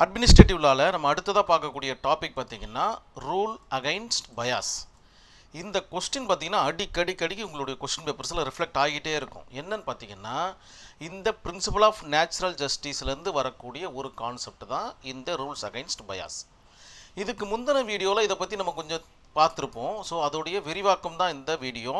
Administrative லாவில் நம்ம அடுத்ததாக பார்க்கக்கூடிய டாபிக் பார்த்தீங்கன்னா ரூல் அகைன்ஸ்ட் பயாஸ் இந்த கொஸ்டின் பார்த்தீங்கன்னா அடிக்கடிக்கடிக்கு உங்களுடைய கொஸ்டின் பேப்பர்ஸில் ரிஃப்ளெக்ட் ஆகிட்டே இருக்கும். என்னன்னு பார்த்தீங்கன்னா இந்த பிரின்சிபல் ஆஃப் நேச்சுரல் ஜஸ்டிஸ்லேருந்து வரக்கூடிய ஒரு கான்செப்ட் தான் இந்த ரூல்ஸ் அகைன்ஸ்ட் பயாஸ் இதுக்கு முந்தின வீடியோவில் இதை பற்றி நம்ம கொஞ்சம் பார்த்துருப்போம். ஸோ அதோடைய விரிவாக்கம் தான் இந்த வீடியோ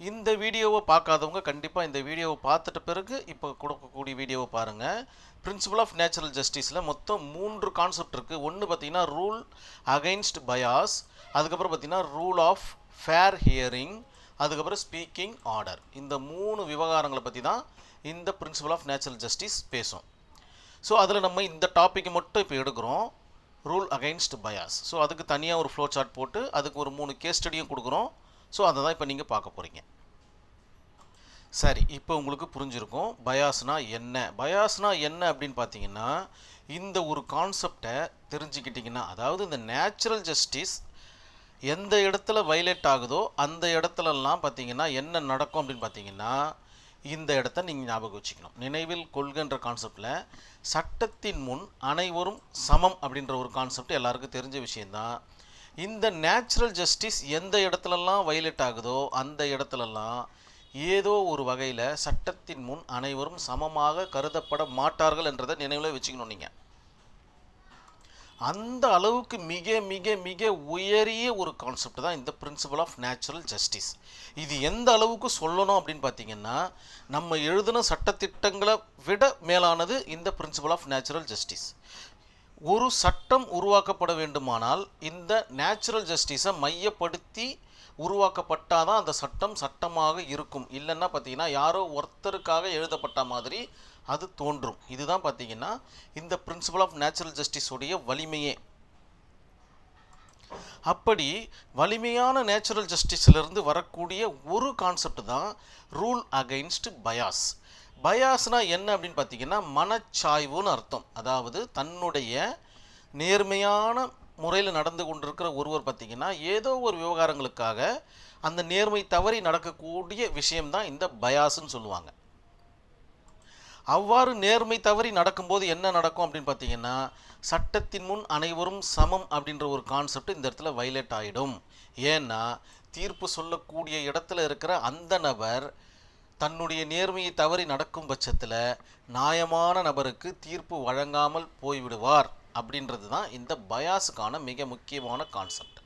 இந்த வீடியோவை பார்க்காதவங்க கண்டிப்பாக இந்த வீடியோவை பார்த்துட்ட பிறகு இப்போ கொடுக்கக்கூடிய வீடியோவை பாருங்கள் பிரின்சிபல் ஆஃப் நேச்சுரல் ஜஸ்டிஸில் மொத்தம் மூன்று கான்செப்ட் இருக்குது ஒன்று பார்த்தீங்கன்னா ரூல் அகைன்ஸ்ட் பயாஸ் அதுக்கப்புறம் பார்த்தீங்கன்னா ரூல் ஆஃப் ஃபேர் ஹியரிங் அதுக்கப்புறம் ஸ்பீக்கிங் ஆர்டர் இந்த மூணு விவகாரங்களை பற்றி தான் இந்த பிரின்சிபல் ஆஃப் நேச்சுரல் ஜஸ்டிஸ் பேசும். ஸோ அதில் நம்ம இந்த டாப்பிக்கை மட்டும் இப்போ எடுக்கிறோம். ரூல் அகைன்ஸ்ட் பயாஸ் ஸோ அதுக்கு தனியாக ஒரு ஃப்ளோ சார்ட் போட்டு அதுக்கு ஒரு மூணு கேஸ் ஸ்டடியும் கொடுக்குறோம். ஸோ அதை தான் இப்போ நீங்கள் பார்க்க போகிறீங்க சரி இப்போ உங்களுக்கு புரிஞ்சிருக்கும். பயாஸ்னா என்ன? பயாஸ்னா என்ன அப்படின்னு பார்த்தீங்கன்னா இந்த ஒரு கான்செப்டை தெரிஞ்சுக்கிட்டிங்கன்னா அதாவது இந்த நேச்சுரல் ஜஸ்டிஸ் எந்த இடத்துல வைலேட் ஆகுதோ அந்த இடத்துலலாம் பார்த்தீங்கன்னா என்ன நடக்கும் அப்படின்னு பார்த்தீங்கன்னா இந்த இடத்த நீங்கள் ஞாபகம் வச்சுக்கணும். நினைவில் கொள்கின்ற கான்செப்டில் சட்டத்தின் முன் அனைவரும் சமம் அப்படின்ற ஒரு கான்செப்ட் எல்லாருக்கும் தெரிஞ்ச விஷயந்தான் இந்த நேச்சுரல் ஜஸ்டிஸ் எந்த இடத்துலலாம் வைலேட் ஆகுதோ அந்த இடத்துலலாம் ஏதோ ஒரு வகையில் சட்டத்தின் முன் அனைவரும் சமமாக கருதப்பட மாட்டார்கள் என்றதை நினைவில் வச்சுக்கணும் நீங்கள் அந்த அளவுக்கு மிக மிக மிக உயரிய ஒரு கான்செப்ட் தான் இந்த பிரின்சிபல் ஆஃப் நேச்சுரல் ஜஸ்டிஸ் இது எந்த அளவுக்கு சொல்லணும் அப்படின்னு பார்த்தீங்கன்னா நம்ம எழுதின சட்டத்திட்டங்களை விட மேலானது இந்த பிரின்சிபல் ஆஃப் நேச்சுரல் ஜஸ்டிஸ் ஒரு சட்டம் உருவாக்கப்பட வேண்டுமானால் இந்த நேச்சுரல் ஜஸ்டிஸை மையப்படுத்தி உருவாக்கப்பட்டால் தான் அந்த சட்டம் சட்டமாக இருக்கும். இல்லைன்னா பார்த்தீங்கன்னா யாரோ ஒருத்தருக்காக எழுதப்பட்ட மாதிரி அது தோன்றும். இதுதான் பார்த்தீங்கன்னா இந்த பிரின்சிபல் ஆஃப் நேச்சுரல் ஜஸ்டிஸுடைய வலிமையே. அப்படி வலிமையான நேச்சுரல் ஜஸ்டிஸிலிருந்து வரக்கூடிய ஒரு கான்செப்ட் தான் ரூல் அகைன்ஸ்ட் பயாஸ் பயாஸ்னால் என்ன அப்படின்னு பார்த்தீங்கன்னா மனச்சாய்வுன்னு அர்த்தம். அதாவது தன்னுடைய நேர்மையான முறையில் நடந்து கொண்டிருக்கிற ஒருவர் பார்த்தீங்கன்னா ஏதோ ஒரு விவகாரங்களுக்காக அந்த நேர்மை தவறி நடக்கக்கூடிய விஷயம்தான் இந்த பயாஸ்ன்னு சொல்லுவாங்க. அவ்வாறு நேர்மை தவறி நடக்கும்போது என்ன நடக்கும் அப்படின்னு பார்த்தீங்கன்னா சட்டத்தின் முன் அனைவரும் சமம் அப்படின்ற ஒரு கான்செப்ட் இந்த இடத்துல வைலேட் ஆகிடும் ஏன்னா தீர்ப்பு சொல்லக்கூடிய இடத்துல இருக்கிற அந்த நபர் தன்னுடைய நேர்மையை தவறி நடக்கும் பட்சத்தில் நியாயமான நபருக்கு தீர்ப்பு வழங்காமல் போய்விடுவார். அப்படின்றது தான் இந்த பயாஸுக்கான மிக முக்கியமான கான்செப்ட்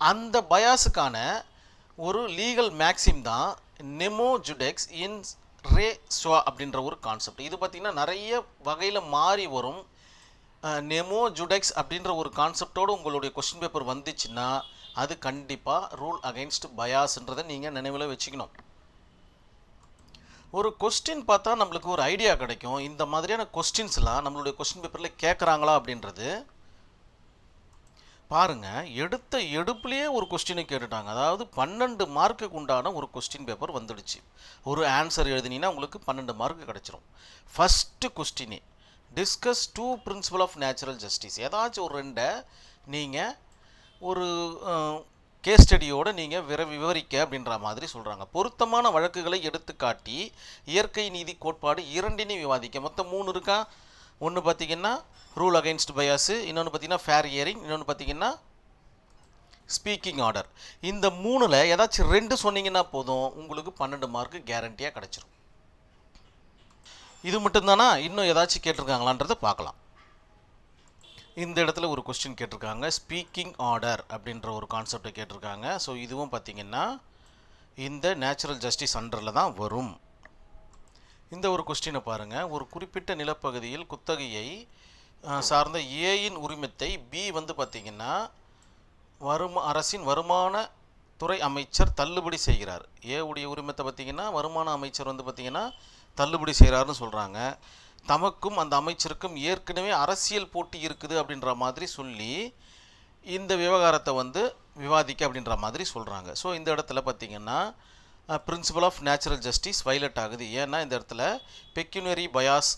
அந்த பயாஸுக்கான ஒரு லீகல் மேக்சிம் தான் நெமோ ஜுடெக்ஸ் இன் ரே ஸ்வா அப்படின்ற ஒரு கான்செப்ட் இது பார்த்திங்கன்னா நிறைய வகையில் மாறி வரும். நெமோ ஜுடெக்ஸ் அப்படின்ற ஒரு கான்செப்டோடு உங்களுடைய கொஸ்டின் பேப்பர் வந்துச்சுன்னா அது கண்டிப்பாக ரூல் அகைன்ஸ்ட் பயாஸ்ன்றதை நீங்கள் நினைவில் வச்சுக்கணும். ஒரு கொஸ்டின் பார்த்தா நம்மளுக்கு ஒரு ஐடியா கிடைக்கும். இந்த மாதிரியான கொஸ்டின்ஸ்லாம் நம்மளுடைய கொஸ்டின் பேப்பரில் கேட்குறாங்களா அப்படின்றது பாருங்க. எடுத்த எடுப்புலேயே ஒரு கொஸ்டினை கேட்டுட்டாங்க. அதாவது பன்னெண்டு மார்க்குக்கு உண்டான ஒரு கொஸ்டின் பேப்பர் வந்துடுச்சு. ஒரு ஆன்சர் எழுதினீங்கன்னா உங்களுக்கு பன்னெண்டு மார்க்கு கிடச்சிரும். First கொஸ்டினே discuss two principle of natural justice ஏதாச்சும் ஒரு ரெண்டை நீங்கள் ஒரு கேஸ் ஸ்டடியோடு நீங்கள் விர விவரிக்க அப்படின்ற மாதிரி சொல்கிறாங்க பொருத்தமான வழக்குகளை எடுத்துக்காட்டி இயற்கை நீதி கோட்பாடு இரண்டினையும் விவாதிக்க. மொத்தம் மூணு இருக்கா? ஒன்று பார்த்தீங்கன்னா ரூல் அகைன்ஸ்ட் பயாஸு இன்னொன்று பார்த்தீங்கன்னா ஃபேர் இயரிங் இன்னொன்று பார்த்தீங்கன்னா ஸ்பீக்கிங் ஆர்டர் இந்த மூணில் ஏதாச்சும் ரெண்டு சொன்னீங்கன்னா போதும் உங்களுக்கு பன்னெண்டு மார்க்கு கேரண்டியாக கிடச்சிரும். இது மட்டும்தானா? இன்னும் ஏதாச்சும் கேட்டிருக்காங்களான்றதை பார்க்கலாம். இந்த இடத்துல ஒரு கொஸ்டின் கேட்டிருக்காங்க. ஸ்பீக்கிங் ஆர்டர் அப்படின்ற ஒரு கான்செப்டை கேட்டிருக்காங்க. ஸோ இதுவும் பார்த்திங்கன்னா இந்த நேச்சுரல் ஜஸ்டிஸ் அண்டரில் தான் வரும். இந்த ஒரு கொஸ்டினை பாருங்கள் ஒரு குறிப்பிட்ட நிலப்பகுதியில் குத்தகையை சார்ந்த ஏயின் உரிமத்தை பி வந்து பார்த்திங்கன்னா வரும அரசின் வருமான துறை அமைச்சர் தள்ளுபடி செய்கிறார். ஏ உடைய உரிமத்தை பார்த்திங்கன்னா வருமான அமைச்சர் வந்து பார்த்திங்கன்னா தள்ளுபடி செய்கிறாருன்னு சொல்கிறாங்க தமக்கும் அந்த அமைச்சருக்கும் ஏற்கனவே அரசியல் போட்டி இருக்குது அப்படின்ற மாதிரி சொல்லி இந்த விவகாரத்தை வந்து விவாதிக்க அப்படின்ற மாதிரி சொல்கிறாங்க ஸோ இந்த இடத்துல பார்த்திங்கன்னா principle of natural justice violate ஆகுது. ஏன்னா இந்த இடத்துல பெக்யூனரி பயாஸ்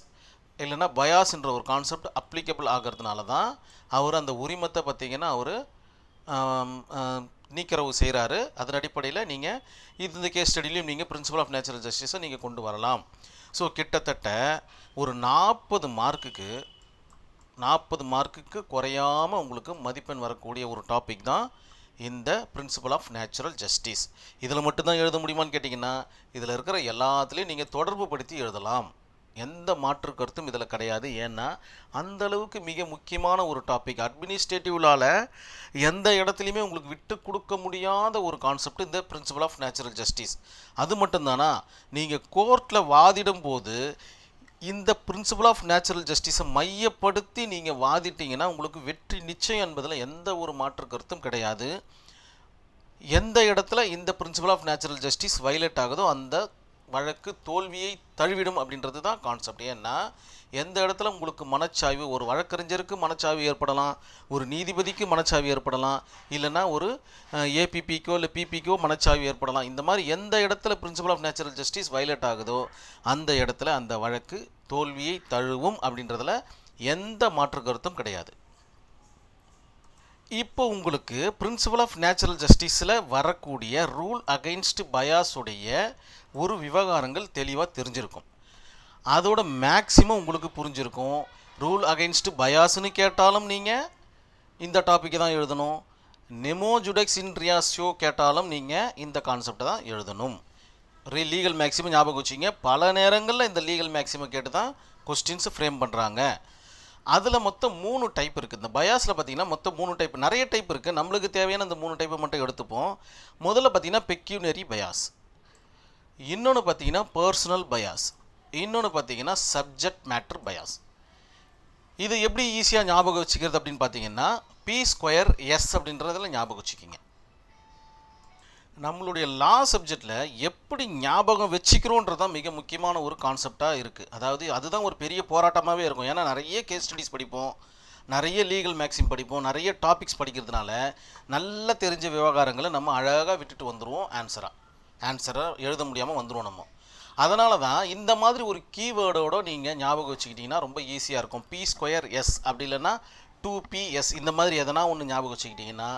இல்லைன்னா பயாஸ்ன்ற ஒரு கான்செப்ட் அப்ளிகபிள் ஆகிறதுனால தான் அவர் அந்த உரிமத்தை பார்த்திங்கன்னா அவர் நீக்கிறவு செய்கிறாரு அதன் அடிப்படையில் நீங்கள் இந்த கேஸ் ஸ்டடிலையும் நீங்கள் பிரின்சிபல் ஆஃப் நேச்சுரல் ஜஸ்டிஸை நீங்கள் கொண்டு வரலாம். ஸோ கிட்டத்தட்ட ஒரு நாற்பது மார்க்குக்கு நாற்பது மார்க்குக்கு குறையாமல் உங்களுக்கு மதிப்பெண் வரக்கூடிய ஒரு டாபிக் தான் இந்த பிரின்சிபல் ஆஃப் நேச்சுரல் ஜஸ்டிஸ் இதில் மட்டும்தான் எழுத முடியுமான்னு கேட்டிங்கன்னா இதில் இருக்கிற எல்லாத்துலேயும் நீங்கள் தொடர்பு படுத்தி எழுதலாம். எந்த மாற்று கருத்தும் இதில் கிடையாது. ஏன்னா அந்த அளவுக்கு மிக முக்கியமான ஒரு டாபிக் அட்மினிஸ்ட்ரேட்டிவ்லால் எந்த இடத்துலையுமே உங்களுக்கு விட்டு கொடுக்க முடியாத ஒரு கான்செப்ட் இந்த பிரின்சிபல் ஆஃப் நேச்சுரல் ஜஸ்டிஸ் அது மட்டும்தானா? நீங்கள் கோர்ட்டில் வாதிடும் போது இந்த பிரின்சிபல் ஆஃப் நேச்சுரல் ஜஸ்டிஸை மையப்படுத்தி நீங்கள் வாதிட்டிங்கன்னா உங்களுக்கு வெற்றி நிச்சயம் என்பதில் எந்த ஒரு மாற்று கருத்தும் கிடையாது. எந்த இடத்துல இந்த principle of natural justice violate ஆகுதோ அந்த வழக்கு தோல்வியை தழுவிடும் அப்படின்றது தான் கான்செப்ட் ஏன்னா எந்த இடத்துல உங்களுக்கு மனச்சாய்வு ஒரு வழக்கறிஞருக்கு மனச்சாய்வு ஏற்படலாம் ஒரு நீதிபதிக்கு மனச்சாய்வு ஏற்படலாம் இல்லைன்னா ஒரு ஏபிபிக்கோ இல்லை பிபிக்கோ மனச்சாய்வு ஏற்படலாம். இந்த மாதிரி எந்த இடத்துல principle of natural justice violate ஆகுதோ அந்த இடத்துல அந்த வழக்கு தோல்வியை தழுவும் அப்படின்றதுல எந்த மாற்று கருத்தும் கிடையாது. இப்போ உங்களுக்கு பிரின்சிபல் ஆஃப் நேச்சுரல் ஜஸ்டிஸில் வரக்கூடிய ரூல் அகெயின்ஸ்ட் பயாஸுடைய ஒரு விவகாரங்கள் தெளிவாக தெரிஞ்சிருக்கும். அதோட மேக்ஸிமம் உங்களுக்கு புரிஞ்சிருக்கும். ரூல் அகெயின்ஸ்ட் பயாஸ்னு கேட்டாலும் நீங்கள் இந்த டாப்பிக்கை தான் எழுதணும். நெமோ ஜுடெக்ஸ் இன் ரியாசியோ கேட்டாலும் நீங்கள் இந்த கான்செப்டை தான் எழுதணும். ரீ லீகல் மேக்ஸிமம் ஞாபகம் வச்சிங்க பல நேரங்களில் இந்த லீகல் மேக்ஸிமம் கேட்டு தான் கொஸ்டின்ஸ் ஃப்ரேம் பண்ணுறாங்க அதில் மொத்தம் மூணு டைப் இருக்குது இந்த பயாஸில் பார்த்தீங்கன்னா மொத்தம் மூணு டைப் நிறைய டைப் இருக்குது நம்மளுக்கு தேவையான இந்த மூணு டைப்பை மட்டும் எடுத்துப்போம். முதல்ல பார்த்தீங்கன்னா பெக்யூனரி பயாஸ் இன்னொன்று பார்த்தீங்கன்னா பர்சனல் பயாஸ் இன்னொன்று பார்த்தீங்கன்னா சப்ஜெக்ட் மேட்டர் பயாஸ் இது எப்படி ஈஸியாக ஞாபகம் வச்சுக்கிறது அப்படின்னு பார்த்தீங்கன்னா பி ஸ்கொயர் எஸ் அப்படின்றதில் ஞாபகம் வச்சுக்கிங்க. நம்மளுடைய லா சப்ஜெக்டில் எப்படி ஞாபகம் வச்சுக்கிறோன்றது தான் மிக முக்கியமான ஒரு கான்செப்டாக இருக்குது அதாவது அதுதான் ஒரு பெரிய போராட்டமாகவே இருக்கும். ஏன்னா நிறைய கேஸ் ஸ்டடிஸ் படிப்போம் நிறைய லீகல் மேக்ஸிம் படிப்போம் நிறைய டாபிக்ஸ் படிக்கிறதுனால நல்லா தெரிஞ்ச விவகாரங்களை நம்ம அழகாக விட்டுட்டு வந்துடுவோம் ஆன்சராக ஆன்சரை எழுத முடியாமல் வந்துடும் நம்ம. அதனால தான் இந்த மாதிரி ஒரு கீவேர்டோட நீங்கள் ஞாபகம் வச்சுக்கிட்டிங்கன்னா ரொம்ப ஈஸியாக இருக்கும். பி ஸ்கொயர் எஸ் அப்படி இல்லைன்னா டூ பிஎஸ் இந்த மாதிரி எதனா ஒன்று ஞாபகம் வச்சுக்கிட்டிங்கன்னா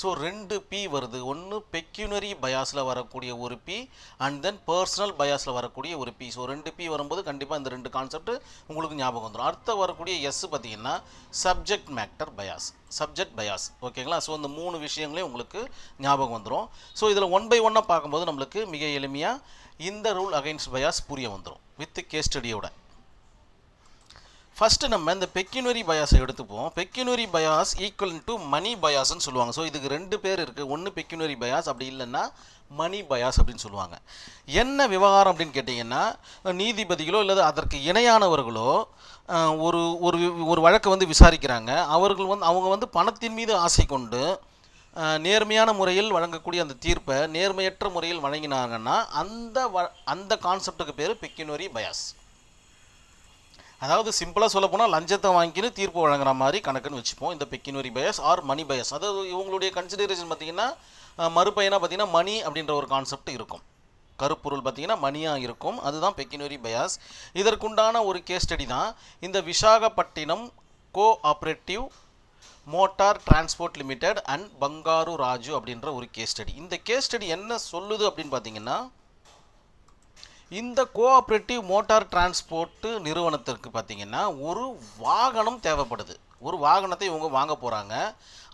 ஸோ ரெண்டு பி வருது. ஒன்று பெக்யூனரி பயாஸில் வரக்கூடிய ஒரு பி அண்ட் தென் பர்சனல் பயாஸில் வரக்கூடிய ஒரு பி ஸோ ரெண்டு பி வரும்போது கண்டிப்பாக இந்த ரெண்டு கான்செப்ட் உங்களுக்கு ஞாபகம் வந்துடும் அடுத்த வரக்கூடிய எஸ் பார்த்தீங்கன்னா subject matter bias subject bias ஓகேங்களா ஸோ இந்த மூணு விஷயங்களையும் உங்களுக்கு ஞாபகம் வந்துடும் ஸோ இதில் ஒன் பை ஒன்னாக பார்க்கும்போது நம்மளுக்கு மிக எளிமையாக இந்த ரூல் அகைன்ஸ்ட் பயாஸ் புரிய வந்துடும் வித் கேஸ் ஸ்டடியோட ஃபஸ்ட்டு நம்ம இந்த பெக்யூனரி பயாஸை எடுத்துப்போம். Pecuniary bias equal to money பயாஸ்ன்னு சொல்லுவாங்க. ஸோ இதுக்கு ரெண்டு பேர் இருக்குது ஒன்று பெக்யூனரி பயாஸ் அப்படி இல்லைன்னா மணி பயாஸ் அப்படின்னு சொல்லுவாங்க. என்ன விவகாரம் அப்படின்னு கேட்டிங்கன்னா நீதிபதிகளோ இல்லை அதற்கு இணையானவர்களோ ஒரு ஒரு ஒரு வழக்கை வந்து விசாரிக்கிறாங்க. அவர்கள் வந்து அவங்க வந்து பணத்தின் மீது ஆசை கொண்டு நேர்மையான முறையில் வழங்கக்கூடிய அந்த தீர்ப்பை நேர்மையற்ற முறையில் வழங்கினாங்கன்னா அந்த வ அந்த கான்செப்டுக்கு பேர் பெக்யூனரி பயாஸ் அதாவது சிம்பிளாக சொல்ல போனால் லஞ்சத்தை வாங்கின்னு தீர்ப்பு வழங்குற மாதிரி கணக்குன்னு வச்சுப்போம். இந்த pecuniary bias or money bias அதாவது இவங்களுடைய கன்சிடரேஷன் பார்த்தீங்கன்னா மறுபயனாக பார்த்தீங்கன்னா மணி அப்படின்ற ஒரு கான்செப்ட் இருக்கும். கருப்பொருள் பார்த்தீங்கன்னா மணியாக இருக்கும். அதுதான் பெக்கினரி பயாஸ் இதற்குண்டான ஒரு கேஸ் ஸ்டடி தான் இந்த Visakhapatnam cooperative motor transport limited and Bangaru Raju அப்படின்ற ஒரு கேஸ் ஸ்டடி இந்த கேஸ் ஸ்டடி என்ன சொல்லுது அப்படின்னு பார்த்தீங்கன்னா இந்த கோஆப்ரேட்டிவ் மோட்டார் டிரான்ஸ்போர்ட்டு நிறுவனத்திற்கு பார்த்தீங்கன்னா ஒரு வாகனம் தேவைப்படுது. ஒரு வாகனத்தை இவங்க வாங்க போகிறாங்க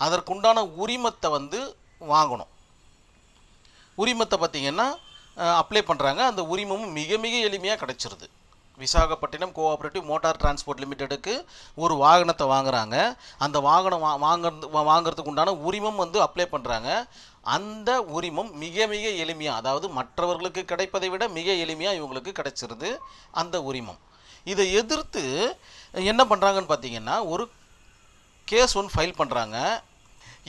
அதற்குண்டான உரிமத்தை வந்து வாங்கணும். உரிமத்தை பார்த்தீங்கன்னா அப்ளை பண்ணுறாங்க அந்த உரிமமும் மிக மிக எளிமையாக கிடச்சிருது. விசாகப்பட்டினம் கோஆப்ரேட்டிவ் மோட்டார் டிரான்ஸ்போர்ட் லிமிடெடுக்கு ஒரு வாகனத்தை வாங்குறாங்க. அந்த வாகனம் வா வாங்குறது வாங்குறதுக்கு உண்டான உரிமம் வந்து அப்ளை பண்ணுறாங்க அந்த உரிமம் மிக மிக எளிமையாக அதாவது மற்றவர்களுக்கு கிடைப்பதை விட மிக எளிமையாக இவங்களுக்கு கிடைச்சிருது அந்த உரிமம். இதை எதிர்த்து என்ன பண்ணுறாங்கன்னு பார்த்தீங்கன்னா ஒரு கேஸ் ஒன்று ஃபைல் பண்ணுறாங்க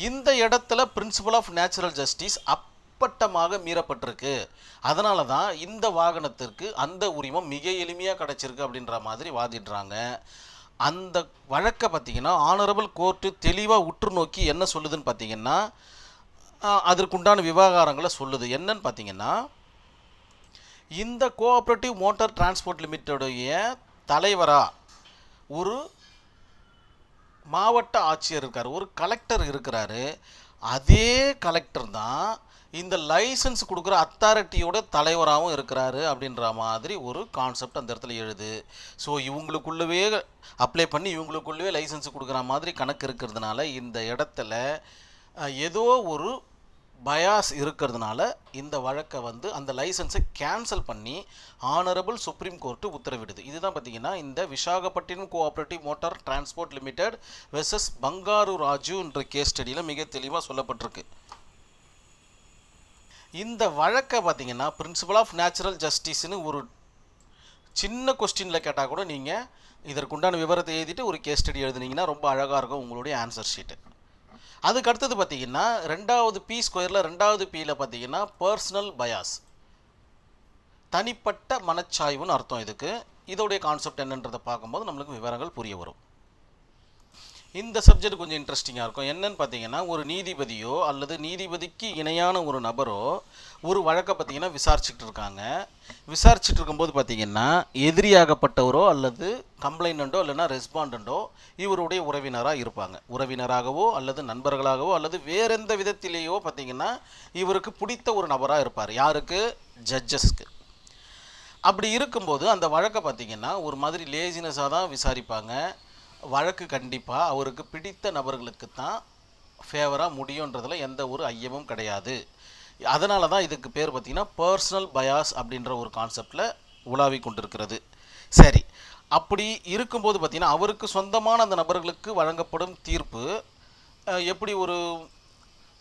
இந்த இடத்துல பிரின்சிபல் ஆஃப் நேச்சுரல் ஜஸ்டிஸ் அப்பட்டமாக மீறப்பட்டிருக்கு. அதனால தான் இந்த வாகனத்திற்கு அந்த உரிமம் மிக எளிமையாக கிடச்சிருக்கு அப்படின்ற மாதிரி வாதிடுறாங்க. அந்த வழக்கை பார்த்தீங்கன்னா ஆனரபிள் கோர்ட்டு தெளிவாக உற்று நோக்கி என்ன சொல்லுதுன்னு பார்த்தீங்கன்னா அதற்குண்டான விவகாரங்களை சொல்லுது. என்னன்னு பார்த்தீங்கன்னா இந்த கோஆப்ரேட்டிவ் மோட்டார் டிரான்ஸ்போர்ட் லிமிட்டோடைய தலைவராக ஒரு மாவட்ட ஆட்சியர் இருக்கார் ஒரு கலெக்டர் இருக்கிறாரு. அதே கலெக்டர் தான் இந்த லைசன்ஸ் கொடுக்குற அத்தாரிட்டியோட தலைவராகவும் இருக்கிறாரு அப்படின்ற மாதிரி ஒரு கான்செப்ட் அந்த இடத்துல எழுது. ஸோ இவங்களுக்குள்ளவே அப்ளை பண்ணி இவங்களுக்குள்ளவே லைசன்ஸ் கொடுக்குற மாதிரி கணக்கு இருக்கிறதுனால இந்த இடத்துல ஏதோ ஒரு பயாஸ் இருக்கிறதுனால இந்த வழக்கை வந்து அந்த லைசன்ஸை கேன்சல் பண்ணி ஆனரபிள் சுப்ரீம் கோர்ட்டு உத்தரவிடுது. இதுதான் பார்த்தீங்கன்னா இந்த Visakhapatnam cooperative motor transport limited versus Bangaru ராஜுன்ற case ஸ்டடியில் மிக தெளிவாக சொல்லப்பட்டிருக்கு. இந்த வழக்கை பார்த்தீங்கன்னா பிரின்சிபல் ஆஃப் நேச்சுரல் ஜஸ்டிஸ்னு ஒரு சின்ன கொஸ்டினில் கேட்டால் கூட நீங்கள் இதற்குண்டான விவரத்தை எழுதிட்டு ஒரு கேஸ் ஸ்டடி எழுதுனீங்கன்னா ரொம்ப அழகாக இருக்கும் உங்களுடைய ஆன்சர் ஷீட்டு அதுக்கு அடுத்தது பார்த்தீங்கன்னா ரெண்டாவது பி ஸ்கொயரில் ரெண்டாவது பியில் பார்த்தீங்கன்னா பர்சனல் பயாஸ் தனிப்பட்ட மனச்சாய்வுன்னு அர்த்தம் இதுக்கு. இதோடைய கான்செப்ட் என்னன்றதை பார்க்கும்போது நம்மளுக்கு விவரங்கள் புரிய வரும். இந்த சப்ஜெக்ட் கொஞ்சம் இன்ட்ரெஸ்டிங்காக இருக்கும். என்னன்னு பார்த்தீங்கன்னா ஒரு நீதிபதியோ அல்லது நீதிபதிக்கு இணையான ஒரு நபரோ ஒரு வழக்கை பார்த்தீங்கன்னா விசாரிச்சுட்டு இருக்காங்க. விசாரிச்சுட்டு இருக்கும்போது பார்த்தீங்கன்னா எதிரியாகப்பட்டவரோ அல்லது கம்ப்ளைண்டோ இல்லைன்னா ரெஸ்பாண்டண்டோ இவருடைய உறவினராக இருப்பாங்க. உறவினராகவோ அல்லது நண்பர்களாகவோ அல்லது வேறெந்த விதத்திலேயோ பார்த்தீங்கன்னா இவருக்கு பிடித்த ஒரு நபராக இருப்பார். யாருக்கு? ஜட்ஜஸ்க்கு. அப்படி இருக்கும்போது அந்த வழக்கை பார்த்தீங்கன்னா ஒரு மாதிரி லேசினஸாக தான் விசாரிப்பாங்க. வழக்கு கண்டிப்பாக அவருக்கு பிடித்த நபர்களுக்கு தான் ஃபேவராக முடியுன்றதில் எந்த ஒரு ஐயமும் கிடையாது. அதனால தான் இதுக்கு பேர் பார்த்திங்கன்னா பர்சனல் பயாஸ் அப்படின்ற ஒரு கான்செப்டில் உலாவி கொண்டிருக்கிறது. சரி அப்படி இருக்கும்போது பார்த்திங்கன்னா அவருக்கு சொந்தமான அந்த நபர்களுக்கு வழங்கப்படும் தீர்ப்பு எப்படி ஒரு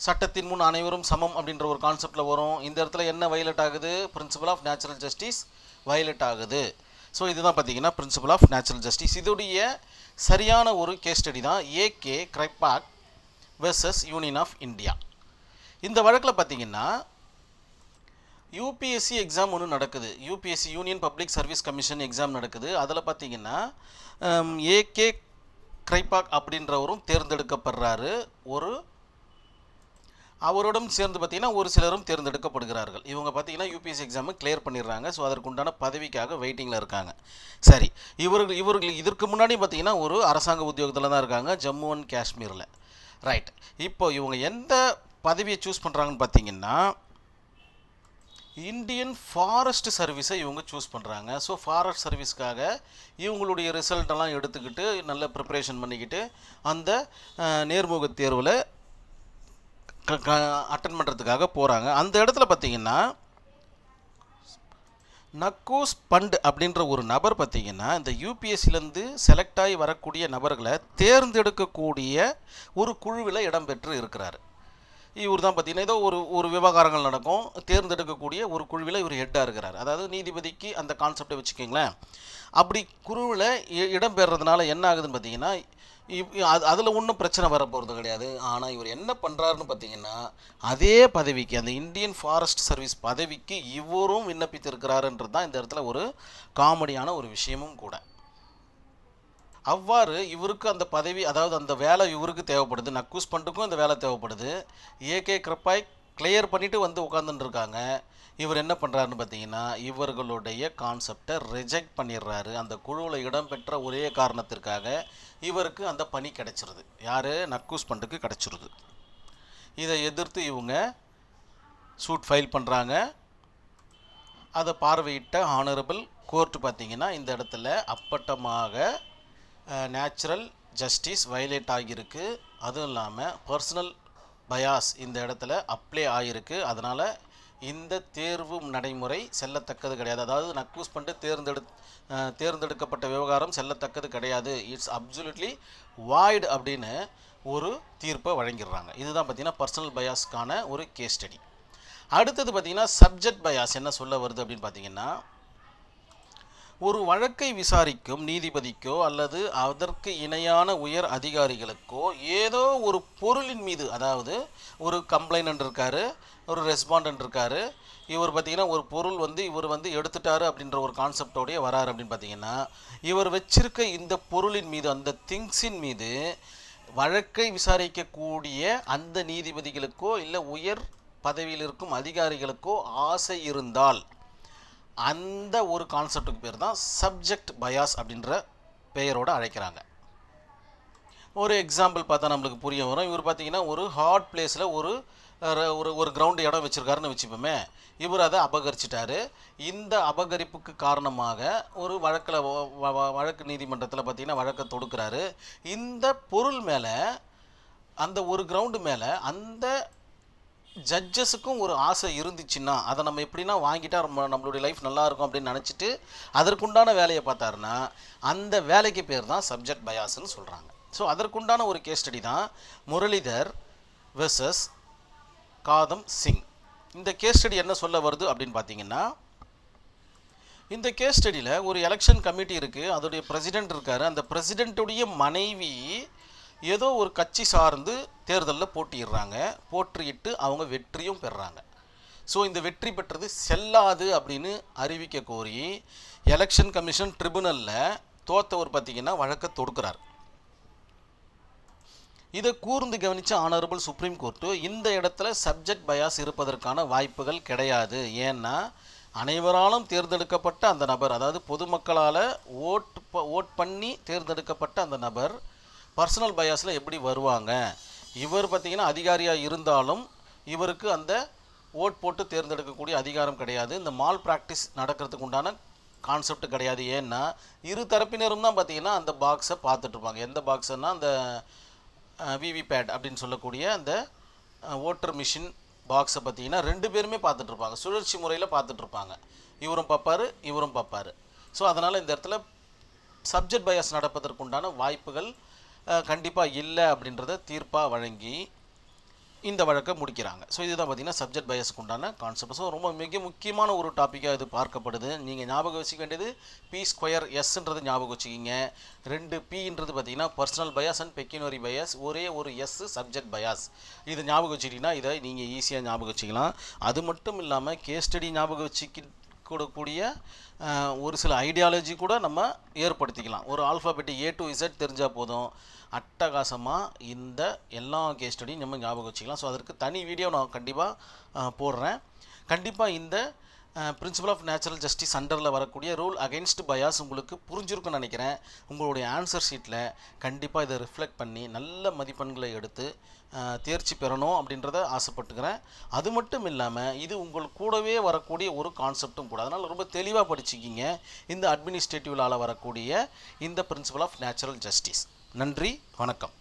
சட்டத்தின் முன் அனைவரும் சமம் அப்படின்ற ஒரு கான்செப்டில் வரும். இந்த இடத்துல என்ன வயலட் ஆகுது? Principle of natural justice violate ஆகுது. ஸோ இதுதான் பார்த்தீங்கன்னா பிரின்சிபல் ஆஃப் நேச்சுரல் ஜஸ்டிஸ் இதோடைய சரியான ஒரு கேஸ் ஸ்டடி தான் A K Kraipak versus Union of India இந்த வழக்கில் பார்த்தீங்கன்னா யூபிஎஸ்சி எக்ஸாம் ஒன்று நடக்குது. UPSC Union Public Service Commission exam நடக்குது. அதில் பார்த்தீங்கன்னா ஏகே கிரைபாக் அப்படின்றவரும் தேர்ந்தெடுக்கப்படுறாரு. ஒரு அவரோடும் சேர்ந்து பார்த்தீங்கன்னா ஒரு சிலரும் தேர்ந்தெடுக்கப்படுகிறார்கள். இவங்க பார்த்தீங்கன்னா யூபிஎஸ்சி எக்ஸாமை கிளியர் பண்ணிடுறாங்க. ஸோ அதற்குண்டான பதவிக்காக வெயிட்டிங்கில் இருக்காங்க. சரி இவர்கள் இவர்கள் இதற்கு முன்னாடி பார்த்தீங்கன்னா ஒரு அரசாங்க உத்தியோகத்தில் தான் இருக்காங்க ஜம்மு அண்ட் காஷ்மீரில். ரைட் இப்போ இவங்க எந்த பதவியை சூஸ் பண்ணுறாங்கன்னு பார்த்தீங்கன்னா இந்தியன் ஃபாரஸ்ட் சர்வீஸை இவங்க சூஸ் பண்ணுறாங்க ஸோ ஃபாரஸ்ட் சர்வீஸ்க்காக இவங்களுடைய ரிசல்ட்டெல்லாம் எடுத்துக்கிட்டு நல்ல ப்ரிப்பரேஷன் பண்ணிக்கிட்டு அந்த நேர்முக நேர்முகத் தேர்வில் க க அட்டன் பண்ணுறதுக்காக போகிறாங்க அந்த இடத்துல பார்த்தீங்கன்னா நக்கோஸ் பண்ட் அப்படின்ற ஒரு நபர் பார்த்தீங்கன்னா இந்த யூபிஎஸ்சிலேருந்து செலக்ட் ஆகி வரக்கூடிய நபர்களை தேர்ந்தெடுக்கக்கூடிய ஒரு குழுவில் இடம்பெற்று இருக்கிறார். இவர் தான் பார்த்தீங்கன்னா ஏதோ ஒரு ஒரு விவகாரங்கள் நடக்கும். தேர்ந்தெடுக்கக்கூடிய ஒரு குழுவில் இவர் ஹெட்டாக இருக்கிறார். அதாவது நீதிபதிக்கு அந்த கான்செப்டை வச்சுக்கோங்களேன். அப்படி குழுவில் இடம்பெறதுனால என்ன ஆகுதுன்னு பார்த்தீங்கன்னா இவ் அது அதில் ஒன்றும் பிரச்சனை வர போகிறது கிடையாது. ஆனால் இவர் என்ன பண்ணுறாருன்னு பார்த்தீங்கன்னா அதே பதவிக்கு அந்த இந்தியன் ஃபாரஸ்ட் சர்வீஸ் பதவிக்கு இவரும் விண்ணப்பித்திருக்கிறாருன்றது தான் இந்த இடத்துல ஒரு காமெடியான ஒரு விஷயமும் கூட. அவ்வாறு இவருக்கு அந்த பதவி அதாவது அந்த வேலை இவருக்கு தேவைப்படுது. நக்கூஸ் பண்டுக்கும் அந்த வேலை தேவைப்படுது. ஏகே கிருப்பாய் கிளியர் பண்ணிவிட்டு வந்து உட்காந்துட்டு இருக்காங்க. இவர் என்ன பண்ணுறாருன்னு பார்த்தீங்கன்னா இவர்களுடைய கான்செப்டை ரிஜெக்ட் பண்ணிடுறாரு. அந்த குழுவில் இடம்பெற்ற ஒரே காரணத்திற்காக இவருக்கு அந்த பணி கிடைச்சிருது. யார்? நக்கூஸ் பண்டுக்கு கிடைச்சிருது. இதை எதிர்த்து இவங்க சூட் ஃபைல் பண்ணுறாங்க அதை பார்வையிட்ட ஆனரபிள் கோர்ட் பார்த்தீங்கன்னா இந்த இடத்துல அப்பட்டமாக நேச்சுரல் ஜஸ்டிஸ் வயலேட் ஆகியிருக்கு. அதுவும் இல்லாமல் பர்சனல் பயாஸ் இந்த இடத்துல அப்ளை ஆகியிருக்கு. அதனால் இந்த தேர்வு நடைமுறை செல்லத்தக்கது கிடையாது. அதாவது நக்கூஸ் பண்ணிட்டு தேர்ந்தெடு தேர்ந்தெடுக்கப்பட்ட விவகாரம் செல்லத்தக்கது கிடையாது. இட்ஸ் அப்சுல்யூட்லி வாய்டு அப்படின்னு ஒரு தீர்ப்பை வழங்கிடுறாங்க. இதுதான் பார்த்தீங்கன்னா பர்சனல் பயாஸ்க்கான ஒரு கேஸ் ஸ்டடி அடுத்தது பார்த்தீங்கன்னா சப்ஜெக்ட் பயாஸ் என்ன சொல்ல வருது அப்படின்னு பார்த்தீங்கன்னா ஒரு வழக்கை விசாரிக்கும் நீதிபதிக்கோ அல்லது அதற்கு இணையான உயர் அதிகாரிகளுக்கோ ஏதோ ஒரு பொருளின் மீது அதாவது ஒரு கம்ப்ளைண்ட் இருக்காரு ஒரு ரெஸ்பாண்ட் இருக்காரு இவர் பார்த்தீங்கன்னா ஒரு பொருள் வந்து இவர் வந்து எடுத்துட்டாரு அப்படின்ற ஒரு கான்செப்டோடைய வராரு அப்படின்னு பார்த்தீங்கன்னா இவர் வச்சிருக்க இந்த பொருளின் மீது அந்த திங்ஸின் மீது வழக்கை விசாரிக்கக்கூடிய அந்த நீதிபதிகளுக்கோ இல்லை உயர் பதவியில் இருக்கும் அதிகாரிகளுக்கோ ஆசை இருந்தால் அந்த ஒரு கான்செப்டுக்கு பேர் தான் சப்ஜெக்ட் பயாஸ் அப்படின்ற பெயரோட அழைக்கிறாங்க. ஒரு எக்ஸாம்பிள் பார்த்தா நம்மளுக்கு புரிய வரும். இவர் பார்த்தீங்கன்னா ஒரு ஹாட் பிளேஸில் ஒரு ஒரு ஒரு கிரவுண்டு இடம் வச்சுருக்காருன்னு வச்சுப்போமே. இவர் அதை அபகரிச்சிட்டாரு. இந்த அபகரிப்புக்கு காரணமாக ஒரு வழக்கில் வழக்கு நீதிமன்றத்தில் பார்த்தீங்கன்னா வழக்கை தொடுக்கிறாரு. இந்த பொருள் மேலே அந்த ஒரு கிரவுண்டு மேலே அந்த ஜட்ஜஸுக்கும் ஒரு ஆசை இருந்துச்சுன்னா அதை நம்ம எப்படின்னா வாங்கிட்டா நம்ம நம்மளுடைய லைஃப் நல்லா இருக்கும் அப்படின்னு நினச்சிட்டு அதற்குண்டான வேலையை பார்த்தாருன்னா அந்த வேலைக்கு பேர் தான் சப்ஜெக்ட் பயாஸ்ன்னு சொல்கிறாங்க ஸோ அதற்குண்டான ஒரு கேஸ் ஸ்டடி தான் முரளிதர் வெர்சஸ் காதம் சிங். இந்த கேஸ் ஸ்டடி என்ன சொல்ல வருது அப்படின்னு பார்த்தீங்கன்னா இந்த கேஸ் ஸ்டடியில் ஒரு எலெக்ஷன் கமிட்டி இருக்குது அதோடைய பிரசிடெண்ட் இருக்கார். அந்த பிரசிடெண்ட்டுடைய மனைவி ஏதோ ஒரு கட்சி சார்ந்து தேர்தலில் போட்டியிடுறாங்க. போட்டியிட்டு அவங்க வெற்றியும் பெறுறாங்க ஸோ இந்த வெற்றி பெற்றது செல்லாது அப்படின்னு அறிவிக்க கோரி எலெக்ஷன் கமிஷன் ட்ரிபுனலில் தோத்தவர் பார்த்தீங்கன்னா வழக்கை தொடுக்கிறார். இதை கூர்ந்து கவனித்த ஆனரபிள் சுப்ரீம் கோர்ட்டு இந்த இடத்துல சப்ஜெக்ட் பயாஸ் இருப்பதற்கான வாய்ப்புகள் கிடையாது. ஏன்னா அனைவராலும் தேர்ந்தெடுக்கப்பட்ட அந்த நபர் அதாவது பொதுமக்களால் ஓட் ப- ஓட் பண்ணி தேர்ந்தெடுக்கப்பட்ட அந்த நபர் பர்சனல் பயாஸில் எப்படி வருவாங்க? இவர் பார்த்தீங்கன்னா அதிகாரியாக இருந்தாலும் இவருக்கு அந்த ஓட் போட்டு தேர்ந்தெடுக்கக்கூடிய அதிகாரம் கிடையாது. இந்த மால் ப்ராக்டிஸ் நடக்கிறதுக்கு உண்டான கான்செப்ட் கிடையாது. ஏன்னா இரு தரப்பினரும் தான் பார்த்தீங்கன்னா அந்த பாக்ஸை பார்த்துட்ருப்பாங்க எந்த பாக்ஸ்னா அந்த விவிபேட் அப்படின்னு சொல்லக்கூடிய அந்த ஓட்டர் மிஷின் பாக்ஸை பார்த்தீங்கன்னா ரெண்டு பேருமே பார்த்துட்ருப்பாங்க சுழற்சி முறையில் பார்த்துட்ருப்பாங்க இவரும் பார்ப்பாரு இவரும் பார்ப்பாரு. ஸோ அதனால் இந்த இடத்துல சப்ஜெக்ட் பயாஸ் நடப்பதற்குண்டான வாய்ப்புகள் கண்டிப்பாக இல்லை அப்படின்றத தீர்ப்பாக வழங்கி இந்த வழக்கை முடிக்கிறாங்க. ஸோ இதுதான் பார்த்தீங்கன்னா சப்ஜெக்ட் பயஸ்க்கு உண்டான கான்செப்ட் ஸோ ரொம்ப மிக முக்கியமான ஒரு டாப்பிக்காக இது பார்க்கப்படுது. நீங்கள் ஞாபகம் வச்சுக்க வேண்டியது பி ஸ்கொயர் எஸ்ன்றது ஞாபகம் வச்சுக்கிங்க. ரெண்டு பின்றது பார்த்திங்கன்னா personal bias and pecuniary bias ஒரே ஒரு எஸ் சப்ஜெக்ட் பயாஸ் இது ஞாபகம் வச்சுக்கிட்டிங்கன்னா இதை நீங்கள் ஈஸியாக ஞாபகம் வச்சுக்கலாம். அது மட்டும் இல்லாமல் கேஸ் ஸ்டடி ஞாபகம் வச்சுக்கி கொடுக்கக்கூடிய ஒரு சில ஐடியாலஜி கூட நம்ம ஏற்படுத்திக்கலாம். ஒரு ஆல்ஃபாபெட்டி ஏ டு இசட் தெரிஞ்சால் போதும். அட்டகாசமாக இந்த எல்லா கேஸ் ஸ்டடியும் நம்ம ஞாபகம் வச்சுக்கலாம். ஸோ அதற்கு தனி வீடியோ நான் கண்டிப்பாக போடுறேன். கண்டிப்பாக இந்த பிரின்சிபல் ஆஃப் நேச்சுரல் ஜஸ்டிஸ் அண்டரில் வரக்கூடிய ரூல் அகெயின்ஸ்ட் பயாஸ் உங்களுக்கு புரிஞ்சிருக்கும்னு நினைக்கிறேன். உங்களுடைய ஆன்சர் ஷீட்டில் கண்டிப்பாக இதை ரிஃப்ளெக்ட் பண்ணி நல்ல மதிப்பெண்களை எடுத்து தேர்ச்சி பெறணும் அப்படின்றத ஆசைப்பட்டுக்கிறேன். அது மட்டும் இல்லாமல் இது உங்கள் கூடவே வரக்கூடிய ஒரு கான்செப்ட்டும் கூட. அதனால் ரொம்ப தெளிவாக படிச்சுக்கிங்க. இந்த அட்மினிஸ்ட்ரேட்டிவ்லால் வரக்கூடிய இந்த பிரின்சிபல் ஆஃப் நேச்சுரல் ஜஸ்டிஸ் நன்றி வணக்கம்.